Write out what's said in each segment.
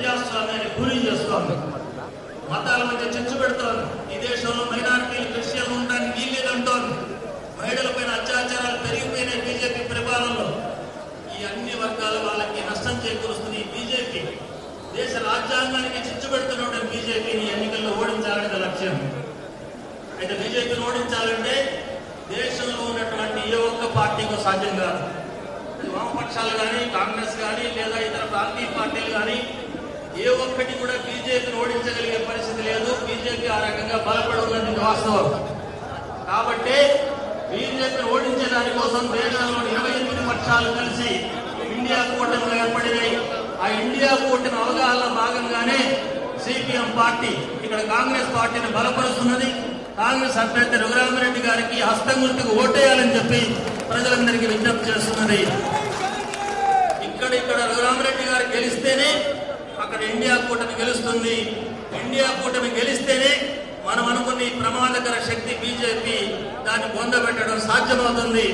ప్రజాస్వామ్యాన్ని కూలీ చేస్తోంది మతాల మధ్య చిచ్చు పెడుతోంది ఈ దేశంలో మైనారిటీలు క్రిస్టియన్లు ఉండడానికి వీల్లేదంటోంది మహిళలపైన అత్యాచారాలు పెరిగిపోయినాయి బీజేపీ పరిపాలనలో. ఈ అన్ని వర్గాల వాళ్ళకి నష్టం చేకూరుస్తుంది ఈ బీజేపీ. దేశ రాజ్యాంగానికి చిచ్చు పెడుతున్న బీజేపీని ఎన్నికల్లో ఓడించాలనేది లక్ష్యం. అయితే బీజేపీని ఓడించాలంటే దేశంలో ఉన్నటువంటి ఏ ఒక్క పార్టీకి సాధ్యం కాదు. వామపక్షాలు కానీ కాంగ్రెస్ కానీ లేదా ఇతర ప్రాంతీయ పార్టీలు కానీ ఏ ఒక్కటి కూడా బీజేపీని ఓడించగలిగే పరిస్థితి లేదు. బీజేపీ ఆ రకంగా బలపడి వాస్తవం. కాబట్టి బీజేపీని ఓడించే దానికోసం దేశంలో ఇరవై ఎనిమిది పక్షాలు కలిసి ఇండియా కూటమిలో ఏర్పడినాయి. ఆ ఇండియా కూటమి అవగాహన భాగంగానే సిపిఎం పార్టీ ఇక్కడ కాంగ్రెస్ పార్టీని బలపరుస్తున్నది. కాంగ్రెస్ అభ్యర్థి రఘురామరెడ్డి గారికి హస్తం గుర్తుకు ఓటేయాలని చెప్పి ప్రజలందరికీ విజ్ఞప్తి చేస్తున్నది ఇక్కడ ఇక్కడ రఘురామరెడ్డి గారు గెలిస్తేనే అక్కడ ఇండియా కూటమి గెలుస్తుంది. ఇండియా కూటమి గెలిస్తేనే మనం అనుకున్న ఈ ప్రమాదకర శక్తి బీజేపీ దాన్ని పొందబెట్టడం సాధ్యమవుతుంది.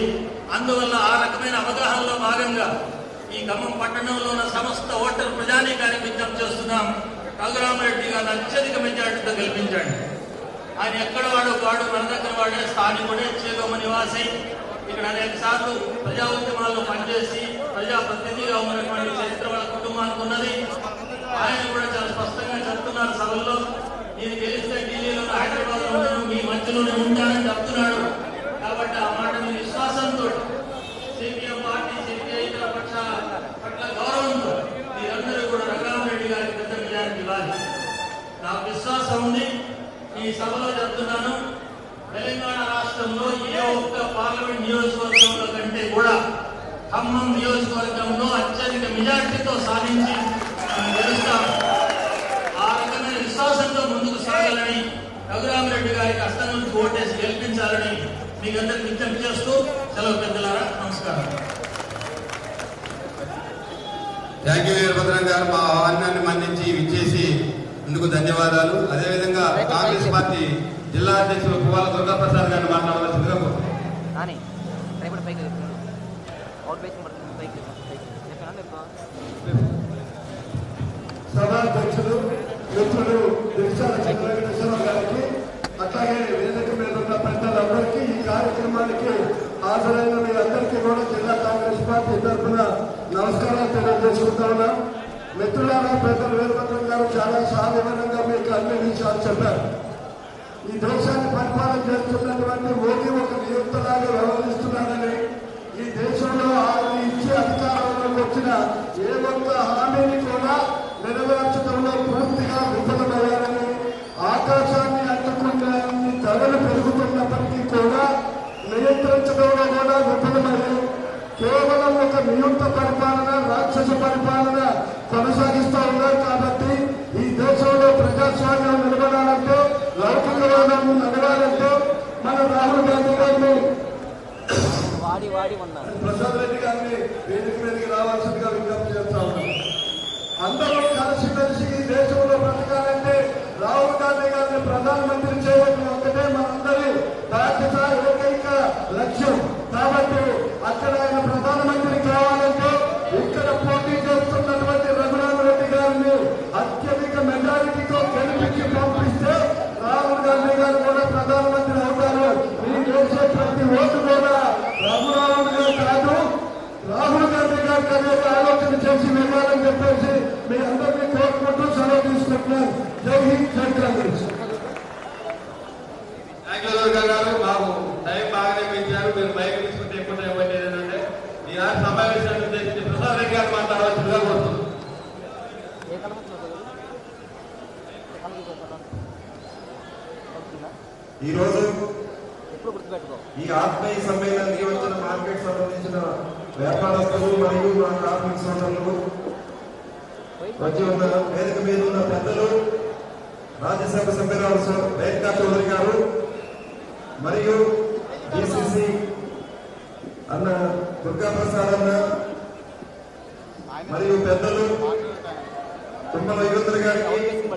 అందువల్ల ఆ రకమైన అవగాహనలో భాగంగా ఈ ఖమ్మం పట్టణంలో ఉన్న సమస్త ఓటర్ ప్రజానీకానికి విజ్ఞప్తి చేస్తున్నాం. రఘురామరెడ్డి గారు అత్యధిక మెజార్టీతో గెలిపించాడు. ఆయన ఎక్కడ వాడు వాడు మన దగ్గర వాడే స్థానికుడే చేగొమ్మ నివాసి. ఇక్కడ అనేక సార్లు ప్రజా ఉద్యమాల్లో పనిచేసి ప్రజాప్రతినిధిగా ఉన్నటువంటి చరిత్ర వాళ్ళ కుటుంబానికి ఉన్నది. ఆయన కూడా చాలా స్పష్టంగా చెప్తున్నారు సభల్లో. నేను గెలిస్తే ఢిల్లీలో హైదరాబాద్లో ఉండను మీ మధ్యలోనే ఉంటానని చెప్తున్నాడు. కాబట్టి ఆ మాట మీ విశ్వాసంతో సిపిఎం పార్టీ సిపిఐ పక్ష పట్ల గౌరవంతో మీరందరూ కూడా రఘురామరెడ్డి గారి పెద్ద మెజారిటీ ఇవ్వాలి నాకు విశ్వాసం ఉంది. ఈ సభలో చెప్తున్నాను. తెలంగాణ రాష్ట్రంలో ఏ ఒక్క పార్లమెంట్ నియోజకవర్గంలో కంటే కూడా ఖమ్మం నియోజకవర్గంలో అత్యధిక మెజార్టీతో సాధించి గెలుస్తాం ఆ రకమైన విశ్వాసంతో ముందుకు సాగాలని రఘురామరెడ్డి గారికి అస్తం ఓటేసి గెలిపించాలని మీకు అందరికి విజ్ఞప్తి చేస్తూ సెలవు పెద్దలారా నమస్కారం. థ్యాంక్ యూ వీరభద్రం గారు. మా ఆహ్వానాన్ని మన్నించి విచ్చేసి ఇందుకు ధన్యవాదాలు. అదేవిధంగా కాంగ్రెస్ పార్టీ జిల్లా అధ్యక్షులు పువ్వాల దుర్గాప్రసాద్ గారిని మాట్లాడవలసిందిగా కోరుతున్నాను. సభాధ్యక్షులు మిత్రులు దిశాల చంద్రశేఖరరావు గారికి అట్లాగే వేదిక మీద ఉన్న పెద్దలందరికీ ఈ కార్యక్రమానికి హాజరైన మీ అందరికీ కూడా జిల్లా కాంగ్రెస్ పార్టీ తరఫున నమస్కారాలు తెలియజేసుకుంటా ఉన్నాం. మిత్రులారా పెద్దలు వీరభద్రం గారు చాలా సాధారణంగా మీకు అన్ని విషయాలు చెప్పారు. ఈ దేశాన్ని పరిపాలన చేస్తున్నటువంటి మోదీ ఒక నియుక్తలాగా వ్యవహరిస్తున్నారని ఈ దేశంలో ఆయన ఇచ్చే అధికారంలోకి వచ్చిన ఏ ఒక్క హామీని కూడా నెరవేర్చడంలో పూర్తిగా విఫలమయ్యారని ఆకాశాన్ని అందుకున్న ధరలు పెరుగుతున్నప్పటికీ కూడా నియంత్రించడంలో కూడా విఫలమయ్యారు కేవలం ఒక నియుక్త పరిపాలన రాక్షస పరిపాలన కొనసాగిస్తూ ఉన్నారు కాబట్టి ఈ దేశంలో ప్రజాస్వామ్యం నిలబడాలంటే లౌకికవాదం నడవాలంటే మన రాహుల్ గాంధీ గారిని వాడి వాడి ఉన్నారు. ప్రసాద్ రెడ్డి గారిని వేదిక మీదకి రావాల్సిందిగా విజ్ఞప్తి చేస్తా ఉన్నాం అందరూ కలిసి కలిసి ఈ దేశంలో బ్రతకాలంటే రాహుల్ గాంధీ గారిని ప్రధానమంత్రి చేయడం ఒకటే మనందరి బాధ్యత ఏకైక లక్ష్యం. కాబట్టి అక్కడ అనేది ఆలోచన చేసి వెళ్ళాలని చెప్పేసి మీ అందరినీ కోరుకుంటూ సెలవు తీసుకుంటున్నాను జై హింద్ జై కాంగ్రెస్. గారు. మాకు టైం బాగానే పెంచారు మీరు బయట తీసుకుంటే ఎక్కువ టైం పట్టేది ఏంటంటే ఈనాటి సమావేశాన్ని ఉద్దేశించి ప్రసాద్ రెడ్డి గారు మాట్లాడవలసిందిగా వస్తుందా ఈరోజు ఈ ఆత్మీయ సమ్మేళనానికి వచ్చిన మార్కెట్ సంబంధించిన వ్యాపారస్తులు మరియు మా కార్మిక సోదరులు ప్రతి ఒక్క వేదిక మీద ఉన్న పెద్దలు రాజ్యసభ సభ్యురాలు సార్ రేఖా చౌదరి గారు మరియు డిసిసి అన్న దుర్గా ప్రసాద్ అన్న మరియు పెద్దలు తుమ్మల యువతులు గారికి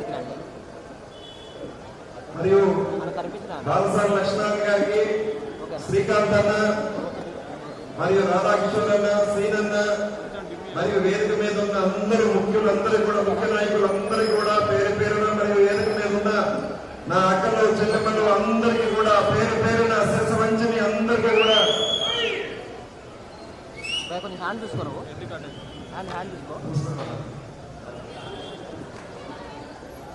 మరియు బాలసాని లక్ష్మణ్ గారికి శ్రీకాంత్ అన్న మరియు రాధాకిషోర్ అన్న శ్రీనన్న మరియు వేదిక మీద ఉన్న అందరు ముఖ్యులందరూ కూడా ముఖ్య నాయకులందరూ కూడా పేరు పేరున మరియు వేదిక మీద ఉన్న నా అక్కలు చెల్లెమ్మలు అందరికీ కూడా పేరు పేరున శిరస వంచని అందరికీ కూడా హ్యాండ్ హ్యాండ్ హ్యాండ్ చూసుకో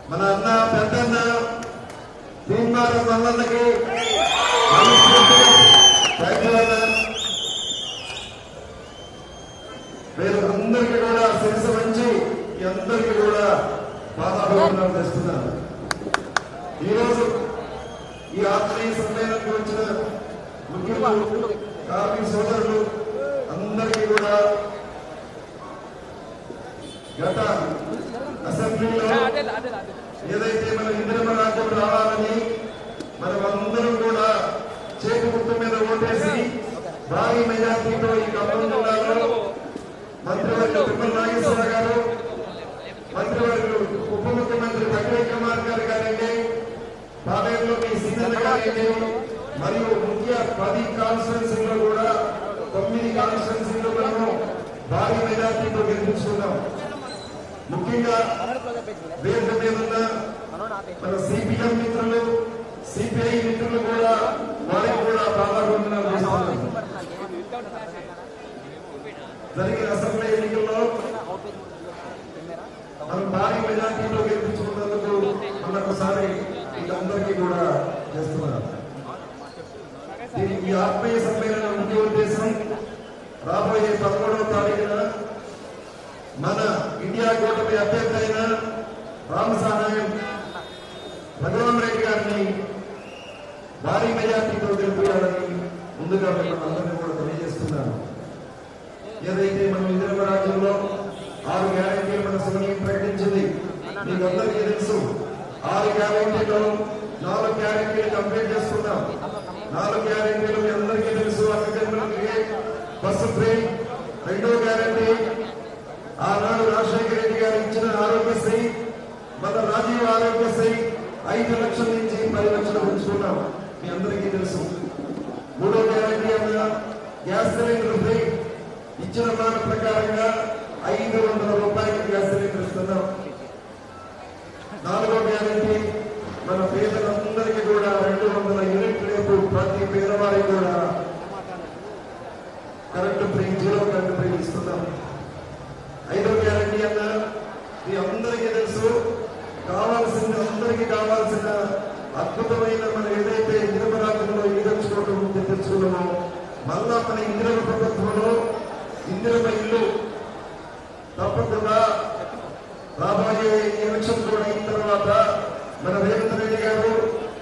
మన అన్న పెద్దన్న భీమారం అన్నకి శిరస వంచి మీ అందరికీ కూడా పాదాభివందనం చేస్తున్నాను ఈరోజు ఈ ఆత్మీయ సమ్మేళనకు వచ్చిన ముఖ్యులు కార్మిక సోదరులు అందరికీ కూడా గత అసెంబ్లీలో ఏదైతే మన ఇంద్రమ రాజ్యం రావాలని మనం అందరం కూడా చేతి గుర్తు మీద ఓటేసి భారీ మెజార్టీతో ఈ ఖమ్మం జిల్లాలో మంత్రివర్గ తిరుమల నాగేశ్వర గారు మంత్రివర్గులు ఉప ముఖ్యమంత్రి పట్వీ కుమార్ గారు గారండి పాలేరులో మీ సీనియర్ గారండి మరియు ముఖ్య పది కాన్స్టిట్యున్సీలో కూడా తొమ్మిది కాన్స్టిట్యున్సీలో మనము భారీ మెజార్టీతో గెలిపించుకున్నాం. ముఖ్యంగా వేదిక మీద ఉన్న మన సిపిఎం మిత్రులు సిపిఐ మిత్రులు కూడా వారికి కూడా ప్రాధాన్యత చేస్తున్నారు జరిగిన అసెంబ్లీ ఎన్నికల్లో మనం భారీ మెజార్టీలో గెలిపించుకున్నందుకు మరొకసారి వీళ్ళందరికీ కూడా చేస్తున్నారు. ఈ ఆత్మీయ సమ్మేళన ముఖ్య ఉద్దేశం రాబోయే పదమూడవ తారీఖున మన ఇండియా కూటమి అభ్యర్థి అయిన రామ సహాయం భగవాన్ రెడ్డి గారిని భారీ మెజార్టీతో గెలిపించాలని ముందుగా మిమ్మల్ని అందరినీ కూడా తెలియజేస్తున్నాను. ఏదైతే మనం ఇంద్రమ రాజ్యంలో ఆరు గ్యారెంటీలు మన సోనియం ప్రకటించింది మీకు అందరికీ తెలుసు. ఆరు గ్యారెంటీలో నాలుగు గ్యారెంటీలు కంప్లీట్ చేసుకున్నాం నాలుగు గ్యారెంటీలు మీ అందరికీ తెలుసు. అక్కడ బస్సు ఫ్రీ. రెండో గ్యారెంటీ ఆనాడు రాజశేఖర రెడ్డి గారు ఇచ్చిన ఆరోగ్యశ్రీ మన రాజీవ్ ఆరోగ్యశ్రీ ఐదు లక్షల నుంచి పది లక్షలు ఉంచుకున్నాం మీ అందరికీ తెలుసు. మూడో గ్యారెంటీ అన్న గ్యాస్ సిలిండర్ ఫ్రీ. ఇచ్చిన మాట ప్రకారంగా ఐదు వందల రూపాయలు గ్యాస్ సిలిండర్ ఇస్తున్నాం. నాలుగో గ్యారంటీ మన పేదలందరికీ కూడా రెండు వందల యూనిట్ రేపు ప్రతి పేదవారికి కూడా current free zero current free ఇస్తున్నాం. ఐదో గ్యారంటీ అన్న మీ అందరికీ తెలుసు కావాల్సిన అందరికీ కావాల్సిన అద్భుతమైన మనం ఏదైతే ఇంద్రమ రాజ్యంలో ఈదర్చుకోవడం తెచ్చుకున్నామో మళ్ళా మన ఇంద్ర ప్రభుత్వంలో ఇంద్రమ ఇల్లు తప్పకుండా రాబోయే ఎలక్షన్ కూడా అయిన తర్వాత మన రేవంత్ రెడ్డి గారు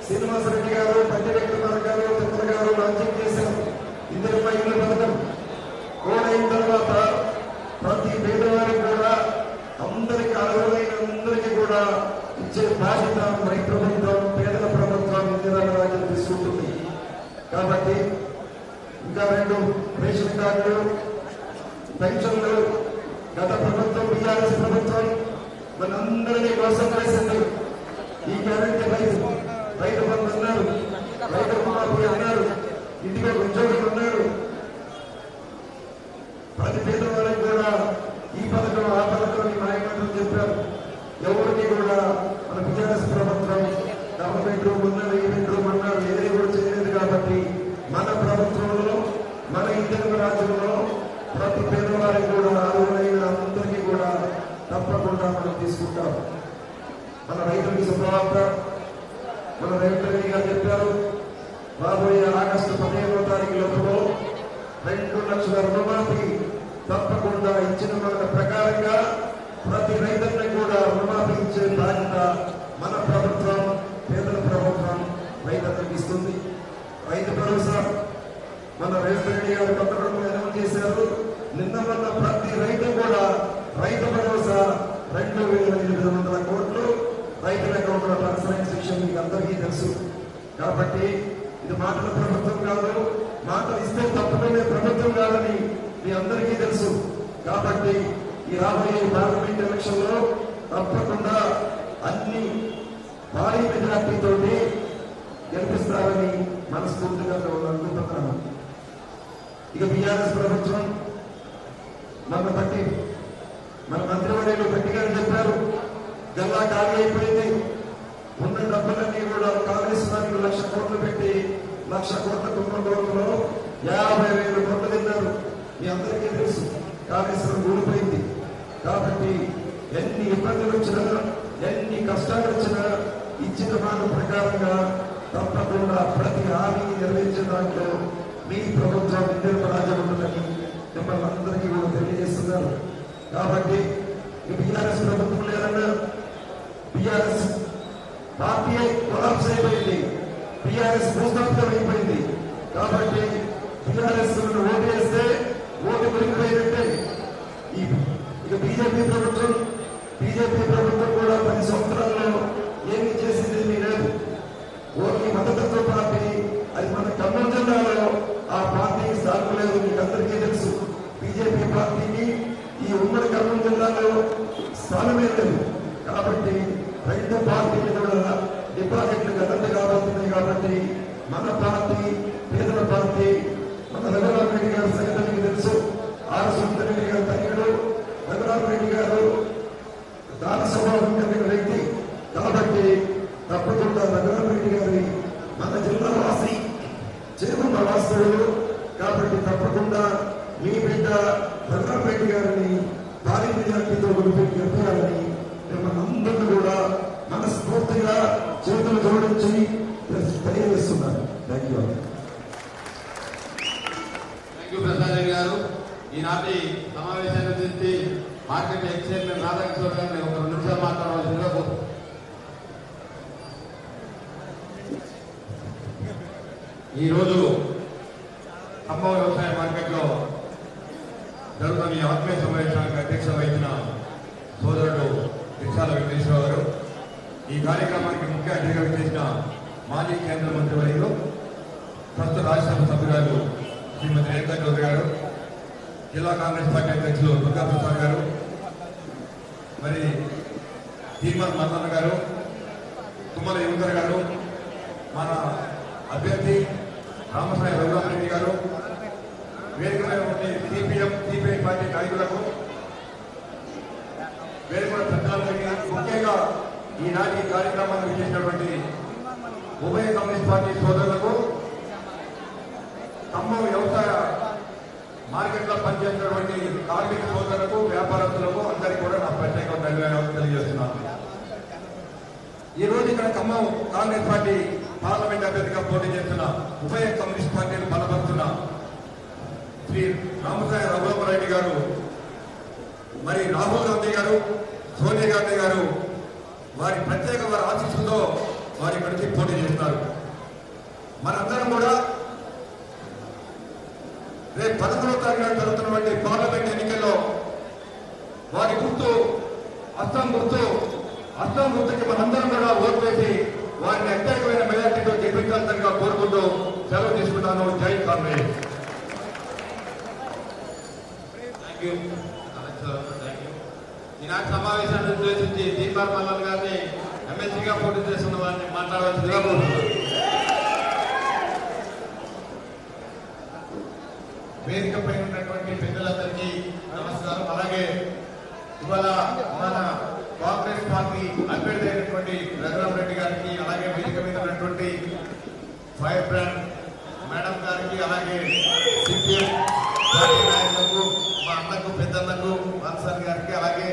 శ్రీనివాస రెడ్డి గారు పట్టి వెంకటరావు గారు తిమ్మల గారు లాంఛం చేశారు ఇంద్రమ ఇల్లు పథకం కోడైన తర్వాత ప్రతి పేదవారికి కూడా అందరికి అర్హులైన అందరికీ కూడా ఇచ్చే బాధ్యత మన ప్రభుత్వం పేదల ప్రభుత్వం ఇందిరా రాజ్యం తీసుకుంటుంది కాబట్టి ఇంకా రెండు రేషన్ కార్డులు పెన్షన్లు గత ప్రభుత్వం బీఆర్ఎస్ ప్రభుత్వం మనందరినీ మోసం చేసింది ఈ గ్యారెంటీ రైతు రైతు బంధు అన్నారు రైతు రుణమాఫీ అన్నారు ఇంటికి ఒక ఉద్యోగం అన్నారు ప్రతి పేదవారికి కూడా ఈ పథకం ఆ పథకం ఈ నాయకులు చెప్పారు ఎవరికి కూడా మన బీఆర్ఎస్ ప్రభుత్వం డబుల్ బెడ్రూమ్ ఉన్నారు ఈ బెడ్రూమ్ ఉన్నారు ఏది కూడా చేయలేదు కాబట్టి మన ప్రభుత్వంలో మన ఇంటర్ రాజ్యంలో ప్రతి పేదవారికి కూడా అర్హులైన అందరికీ కూడా తప్పకుండా మనం తీసుకుంటాం మన రైతులకి శుభవార్త మన రేవంత్ రెడ్డి గారు చెప్పారు రాబోయే ఆగస్టు పదిహేనవ తారీఖు లోపల రెండు లక్షల రుణమాఫీ తప్పకుండా ఇచ్చిన మాట ప్రకారంగా ప్రతి రైతుల్ని కూడా రుణమాఫీ ఇచ్చే బాధ్యత మన ప్రభుత్వం పేదల ప్రభుత్వం రైతులకు ఇస్తుంది. రైతు భరోసా మన రేవంత్ రెడ్డి గారు కొత్త అనౌన్స్ చేశారు. నిన్న మొన్న ప్రతి రైతు కూడా రైతు భరోసా రెండు వేల ఎనిమిది వందల కోట్లు రైతుల అకౌంట్లో ట్రాన్స్ఫరెన్స్ విషయం మీకు అందరికీ తెలుసు. కాబట్టి ఇది మాటల ప్రభుత్వం కాదు. మాటలు ఇస్తే తప్పకుండా ప్రభుత్వం కాదని మీ అందరికీ తెలుసు. కాబట్టి ఈ రాబోయే పార్లమెంట్ ఎలక్షన్లో తప్పకుండా అన్ని భారీ మెజార్టీతో గెలిపిస్తారని మనస్ఫూర్తిగా అనుకుంటున్నాను ఇక బీఆర్ఎస్ ప్రభుత్వం మన బట్టి మన మంత్రివర్యులు గట్టి గారు చెప్పారు గల్లా ఖాళీ అయిపోయింది ఉన్న డబ్బులన్నీ కూడా కాంగ్రెస్ నాయకులు లక్ష కోట్లు కాళేశ్వరం కూలిపోయింది కాబట్టి ఎన్ని ఇబ్బందులు వచ్చినా ఎన్ని కష్టాలు వచ్చినా ఇచ్చిన మాట ప్రకారంగా తప్పకుండా ప్రతి హామీ నెరవేర్చే దాంట్లో మీ ప్రభుత్వం నిర్మరాజం ఉంటుందని మిమ్మల్ని అందరికీ కూడా తెలియజేస్తున్నారు. కాబట్టి బీఆర్ఎస్ ప్రభుత్వం లేదన్నా బీఆర్ఎస్ పార్టీ కొలాప్స్ అయిపోయింది. బీఆర్ఎస్ భూస్థాపితం అయిపోయింది. కాబట్టి బీఆర్ఎస్ ఓటు వేస్తే ఓటు పెరిగిపోయినట్టే. ఈ ఇక బీజేపీ ప్రభుత్వం బీజేపీ ప్రభుత్వం కూడా పది సంవత్సరాల్లో ఏమి ఓన్లీ పార్టీ అది మన ఖమ్మం జిల్లాలో ఆ పార్టీకి సాగు లేదు మీకు అందరికీ తెలుసు. బీజేపీ పార్టీకి ఈ ఉమ్మడి ఖమ్మం జిల్లాలో స్థానమే లేదు. కాబట్టి రెండు పార్టీలు కూడా డిపాజిట్లు గతంగా కాబట్టి మన పార్టీ పేదల పార్టీ మన రఘురామ్ రెడ్డి గారి సంగతి మీకు తెలుసు ఆర్ రెడ్డి గారి తల్లిడు రఘురామ్ రెడ్డి గారు దాన స్వభావం కలిగిన వ్యక్తి కాబట్టి తప్పకుండా రఘురామ్ రెడ్డి గారి మన జిల్లా వాసి చేరుకున్న వాస్తవులు కాబట్టి తప్పకుండా మీ బిడ్డ రఘురామ్ రెడ్డి గారిని భారీ మెజార్టీతో గెలిపి గెలిపాలని మిమ్మల్ని అందరినీ కూడా మనస్ఫూర్తిగా చేతులు జోడించి తెలియజేస్తున్నాను thank you thank you Prasad Reddy గారు ఈనాటి సమావేశాన్ని ఉద్దేశించి మార్కెట్ ఎక్స్చేంజ్ రాధాకృష్ణ గారిని ఒక రెండు నిమిషాలు మాట్లాడవలసిందిగా ఈరోజు ఖమ్మం వ్యవసాయ మార్కెట్లో జరుగుతున్న ఈ ఆత్మీయ సమావేశానికి అధ్యక్ష వహించిన సోదరుడు రిక్షాల వెంకటేశ్వర గారు ఈ కార్యక్రమానికి ముఖ్య అతిథిగా చేసిన మాజీ కేంద్ర మంత్రి వర్యులు ప్రస్తుత రాజ్యసభ సభ్యురాలు శ్రీమతి రేఖా చౌదరి గారు జిల్లా కాంగ్రెస్ పార్టీ అధ్యక్షులు దుర్గా ప్రసాద్ గారు మరి ధీమన్ మల్లన్న గారు తుమ్మల యువకర్ గారు మన అభ్యర్థి రామసాయి రఘురామరెడ్డి గారు వేదిక ఉండే సిపిఎం సిపిఐ పార్టీ నాయకులకు వేదికల పెద్దలందరికీ ముఖ్యంగా ఈనాటి ఈ చేసినటువంటి ఉభయ కమ్యూనిస్ట్ పార్టీ సోదరులకు ఖమ్మం వ్యవసాయ మార్కెట్లో పనిచేసినటువంటి కార్మిక సోదరులకు వ్యాపారస్తులకు అందరికీ కూడా నా ప్రత్యేక ధన్యవాదాలు తెలియజేస్తున్నాను. ఈ రోజు ఇక్కడ ఖమ్మం కాంగ్రెస్ పార్టీ పార్లమెంట్ అభ్యర్థిగా పోటీ చేస్తున్న ఉభయ కమ్యూనిస్ట్ పార్టీని బలపరుస్తున్న శ్రీ రామసాయి రఘురామరెడ్డి గారు మరి రాహుల్ గాంధీ గారు సోనియా గాంధీ గారు వారి ప్రత్యేక వారి ఆశీస్సులతో వారి ఇక్కడికి పోటీ చేస్తారు. మనందరం కూడా రేపు పదకొండవ తారీఖున జరుగుతున్నటువంటి పార్లమెంట్ ఎన్నికల్లో వారి గుర్తు అస్సాం గుర్తు అస్సాం గుర్తుకి మనందరం కూడా ఓటు వేసి వారిని అత్యధికమైన మెజార్టీతో గెలిపించాల్సిందిగా కోరుకుంటూ సెలవు తీసుకుంటాను. జై కాంగ్రెస్ ఈనాటి సమావేశాన్ని ఉద్దేశించి దీపార్ మల్లన్ గారిని ఎమ్మెల్సీగా పోటీ చేస్తున్న వారిని మాట్లాడవలసిందిగా కోరుతున్నాను వేదికపై ఉన్నటువంటి పెద్దలందరికీ నమస్కారం. అలాగే ఇవాళ మన కాంగ్రెస్ పార్టీ అభ్యర్థి అయినటువంటి రఘురామ్ రెడ్డి గారికి అలాగే వేదిక మీద ఉన్నటువంటి ఫైర్ బ్రాండ్ మేడం గారికి అలాగే సిపిఎం పార్టీ నాయకులకు మా అన్నకు పెద్దన్నకు మాన్సాన్ గారికి అలాగే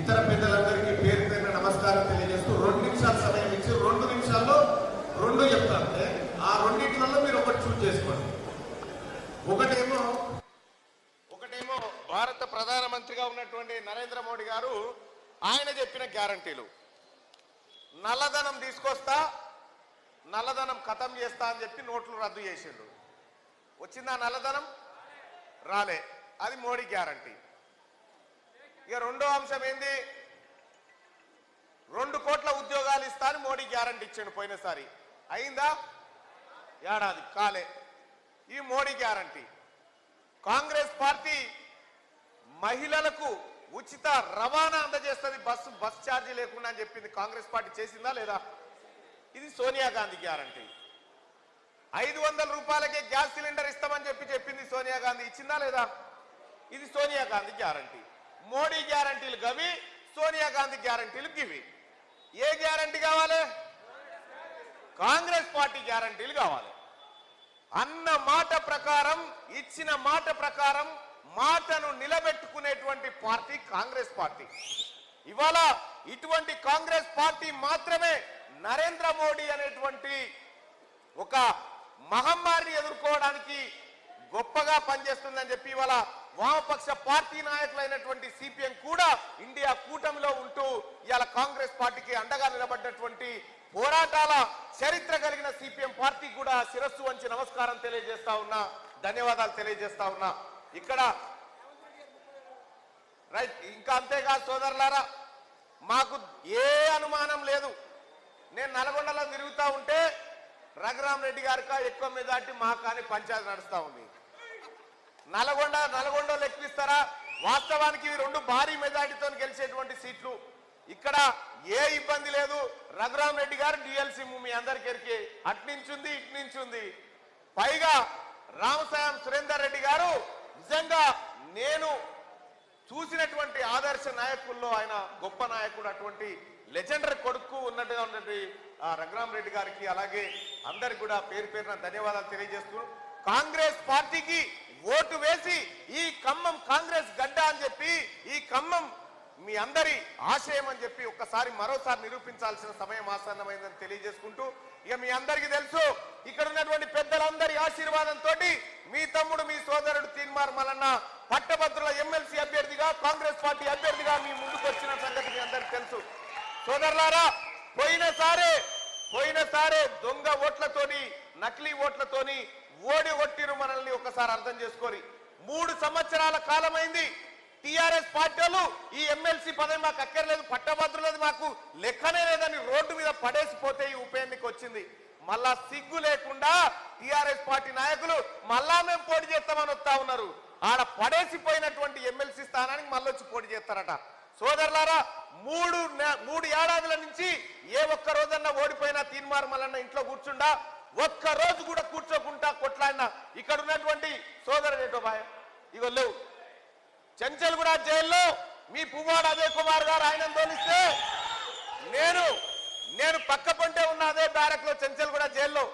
ఇతర పెద్దలందరికీ పేరు పేరున నమస్కారం తెలియజేస్తూ రెండు నిమిషాల సమయం ఇచ్చి రెండు నిమిషాల్లో రెండు చెప్తానంటే ఆ రెండింటిలో మీరు ఒకటి చూస్ చేసుకోండి. ఒకటేమో ఒకటేమో భారత ప్రధానమంత్రిగా ఉన్నటువంటి నరేంద్ర మోడీ గారు ఆయన చెప్పిన గ్యారంటీలు. నల్లధనం తీసుకొస్తా నల్లధనం ఖతం చేస్తా అని చెప్పి నోట్లు రద్దు చేసిండు. వచ్చిందా నల్లధనం? రాలే. అది మోడీ గ్యారంటీ. ఇక రెండో అంశం ఏంది? రెండు కోట్ల ఉద్యోగాలు ఇస్తా అని మోడీ గ్యారంటీ ఇచ్చాడు పోయినసారి. అయిందా? ఏడాది. కాలే. ఈ మోడీ గ్యారంటీ. కాంగ్రెస్ పార్టీ మహిళలకు ఉచిత రవాణా అందజేస్తుంది బస్సు బస్ ఛార్జీ లేకుండా అని చెప్పింది కాంగ్రెస్ పార్టీ చేసిందా లేదా? ఇది సోనియా గాంధీ గ్యారంటీ. ఐదు వందల రూపాయలకే గ్యాస్ సిలిండర్ ఇస్తామని చెప్పి చెప్పింది సోనియా గాంధీ. ఇచ్చిందా లేదా? ఇది సోనియా గాంధీ గ్యారంటీ. మోడీ గ్యారంటీలు గవి సోనియా గాంధీ గ్యారంటీలు గివి. ఏ గ్యారంటీ కావాలి? కాంగ్రెస్ పార్టీ గ్యారంటీలు కావాలి. అన్న మాట ప్రకారం ఇచ్చిన మాట ప్రకారం మాటను నిలబెట్టుకునేటువంటి పార్టీ కాంగ్రెస్ పార్టీ. ఇవాళ ఇటువంటి కాంగ్రెస్ పార్టీ మాత్రమే నరేంద్ర మోడీ అనేటువంటి ఒక మహమ్మారిని ఎదుర్కోవడానికి గొప్పగా పనిచేస్తుందని చెప్పి ఇవాళ వామపక్ష పార్టీ నాయకులైనటువంటి సిపిఎం కూడా ఇండియా కూటమిలో ఉంటూ ఇవాళ కాంగ్రెస్ పార్టీకి అండగా నిలబడ్డటువంటి పోరాటాల చరిత్ర కలిగిన సిపిఎం పార్టీ కూడా శిరస్సు వంచి నమస్కారం తెలియజేస్తా ఉన్నా ధన్యవాదాలు తెలియజేస్తా ఉన్నా. ఇక్కడ రైట్ ఇంకా అంతేకాదు సోదరులారా మాకు ఏ అనుమానం లేదు. నేను నల్గొండలో తిరుగుతూ ఉంటే రఘురామ్ రెడ్డి గారిక ఎక్కువ మెజార్టీ మా కానీ పంచాయతీ నడుస్తూ ఉంది. నల్గొండ నల్గొండలో లెక్కిస్తారా? వాస్తవానికి ఇవి రెండు భారీ మెజార్టీతో గెలిచేటువంటి సీట్లు. ఇక్కడ ఏ ఇబ్బంది లేదు. రఘురామ్ రెడ్డి గారు డిఎల్సి మీ అందరికి అట్నించుంది ఇట్నించుంది పైగా రామసాయం సురేందర్ రెడ్డి గారు నిజంగా నేను చూసినటువంటి ఆదర్శ నాయకుల్లో ఆయన గొప్ప నాయకుడు అటువంటి లెజెండరీ కొడుకు ఉన్నట్టుగా ఉన్నటువంటి ఆ రఘురామ్ రెడ్డి గారికి అలాగే అందరికి కూడా పేరు పేరున ధన్యవాదాలు తెలియజేస్తూ కాంగ్రెస్ పార్టీకి ఓటు వేసి ఈ ఖమ్మం కాంగ్రెస్ గడ్డ అని చెప్పి ఈ ఖమ్మం మీ అందరి ఆశయం అని చెప్పి ఒక్కసారి మరోసారి నిరూపించాల్సిన సమయం ఆసన్నమైందని తెలియజేసుకుంటూ ఇక మీ అందరికీ తెలుసు ఇక్కడ ఉన్నటువంటి పెద్దలందరి ఆశీర్వాదంతో మీ తమ్ముడు మీ సోదరుడు తీన్మార్ మలన్న పట్టభద్రుల ఎమ్మెల్సీ అభ్యర్థిగా కాంగ్రెస్ పార్టీ అభ్యర్థిగా మీ ముందుకు వచ్చిన సంగతి మీ అందరికి తెలుసు. సోదరులారా పోయినసారే పోయినసారే దొంగ ఓట్లతోని నకిలీ ఓట్లతోని ఓడి ఒట్టిరు మనల్ని ఒకసారి అర్థం చేసుకోరి. మూడు సంవత్సరాల కాలమైంది. టిఆర్ఎస్ పార్టీ వాళ్ళు ఈ ఎమ్మెల్సీ పదవి మాకు అక్కర్లేదు పట్టభద్రులేదు మాకు లెక్కనే లేదని రోడ్డు మీద పడేసిపోతే ఈ ఉప ఎన్నిక వచ్చింది. మళ్ళా సిగ్గు లేకుండా టిఆర్ఎస్ పార్టీ నాయకులు మళ్ళా మేము పోటీ చేస్తామని వస్తా ఉన్నారు. ఆడ పడేసిపోయినటువంటి ఎమ్మెల్సీ స్థానానికి మళ్ళొచ్చి పోటీ చేస్తారట. సోదరులారా మూడు మూడు ఏడాదుల నుంచి ఏ ఒక్క రోజన్నా ఓడిపోయినా తీన్మార్ మల్లన్న ఇంట్లో కూర్చుండా ఒక్క రోజు కూడా కూర్చోకుండా కొట్లాడినా. ఇక్కడ ఉన్నటువంటి సోదరుడు ఏంటో బాయ్ ఇగో లేవు. చెంచల్గూడ జైల్లో మీ పువ్వాడ అజయ్ కుమార్ గారు ఆయన తోలిస్తే నేను నేను పక్క పొంటే ఉన్న అదే బ్యారక్లో చెంచల్గూడ జైల్లో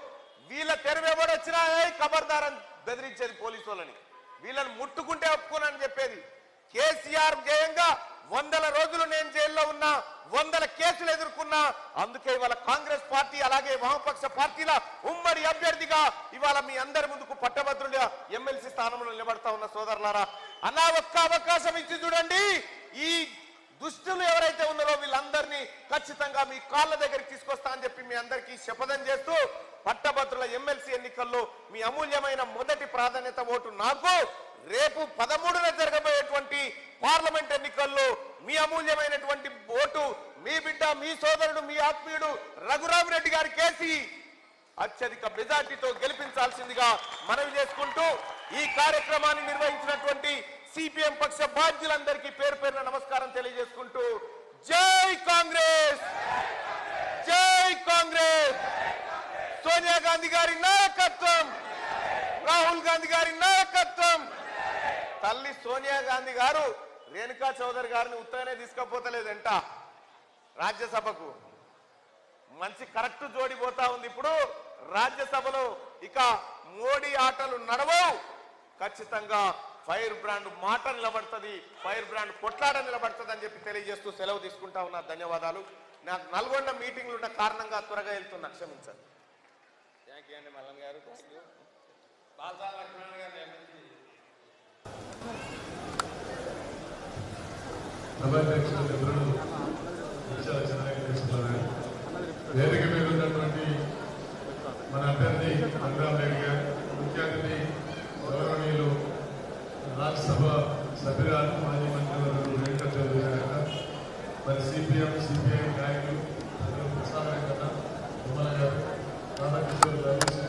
వీళ్ళ తెరవెవడు వచ్చినా "ఏయ్, ఖబర్దార్ అని బెదిరించేది పోలీసు వాళ్ళని. వీళ్ళని ముట్టుకుంటే ఒప్పుకోనని చెప్పేది. కేసీఆర్ జయంగా వందల రోజులు నేను జైల్లో ఉన్నా వందల కేసులు ఎదుర్కొన్నా అందుకే ఇవాళ కాంగ్రెస్ పార్టీ అలాగే వామపక్ష పార్టీల ఉమ్మడి అభ్యర్థిగా ఇవాళ మీ అందరి ముందుకు పట్టభద్రులుగా ఎమ్మెల్సీ స్థానంలో నిలబడతా ఉన్న సోదరులారా అన్నా ఒక్క అవకాశం ఇచ్చి చూడండి. ఈ దుష్టులు ఎవరైతే ఉన్నారో వీళ్ళందరినీ ఖచ్చితంగా మీ కాళ్ళ దగ్గరికి తీసుకొస్తా అని చెప్పి మీ అందరికీ శపథం చేస్తూ పట్టభద్రుల ఎమ్మెల్సీ ఎన్నికల్లో మీ అమూల్యమైన మొదటి ప్రాధాన్యత ఓటు నాకు. రేపు పదమూడున జరగబోయేటువంటి పార్లమెంట్ ఎన్నికల్లో మీ అమూల్యమైనటువంటి ఓటు మీ బిడ్డ మీ సోదరుడు మీ ఆత్మీయుడు రఘురామ్ రెడ్డి గారి కేసి అత్యధిక మెజార్టీతో గెలిపించాల్సిందిగా మనవి చేసుకుంటూ ఈ కార్యక్రమాన్ని నిర్వహించినటువంటి సిపిఎం పక్ష బాధ్యులందరికీ పేరు పేరున నమస్కారం తెలియజేసుకుంటూ జై కాంగ్రెస్ జై కాంగ్రెస్ సోనియా గాంధీ గారి నాయకత్వం. రాహుల్ గాంధీ గారి నాయకత్వం. తల్లి సోనియా గాంధీ గారు రేణుకా చౌదరి గారిని ఉత్తగానే తీసుకపోతలేదంట రాజ్యసభకు. మంచి కరెక్ట్ జోడి పోతా ఉంది ఇప్పుడు. రాజ్యసభలో ఇక మోడీ ఆటలు నడవవు. ఖచ్చితంగా ఫైర్ బ్రాండ్ మాట నిలబడుతుంది. ఫైర్ బ్రాండ్ కొట్లాడ నిలబడుతుంది అని చెప్పి తెలియజేస్తూ సెలవు తీసుకుంటా ఉన్నా. ధన్యవాదాలు. నాకు నల్గొండ మీటింగ్లు ఉన్న కారణంగా త్వరగా వెళ్తున్నా. క్షమించండి. థ్యాంక్ యూ అండి మల్లన్ గారు. థ్యాంక్ యూ లక్ష్మణ్ గారు వేదిక మీద ఉన్నటువంటి మన అభ్యర్థి అనురామ్ గారు ముఖ్య అతిథి గౌరవనీయులు రాజ్యసభ సభ్యురాలు మాజీ మంత్రివర్యులు వెంకట చౌదరి గారు మరి సిపిఎం సిపిఐ నాయకులు ప్రసాద్ వెంకట విమల గారు. Thank you.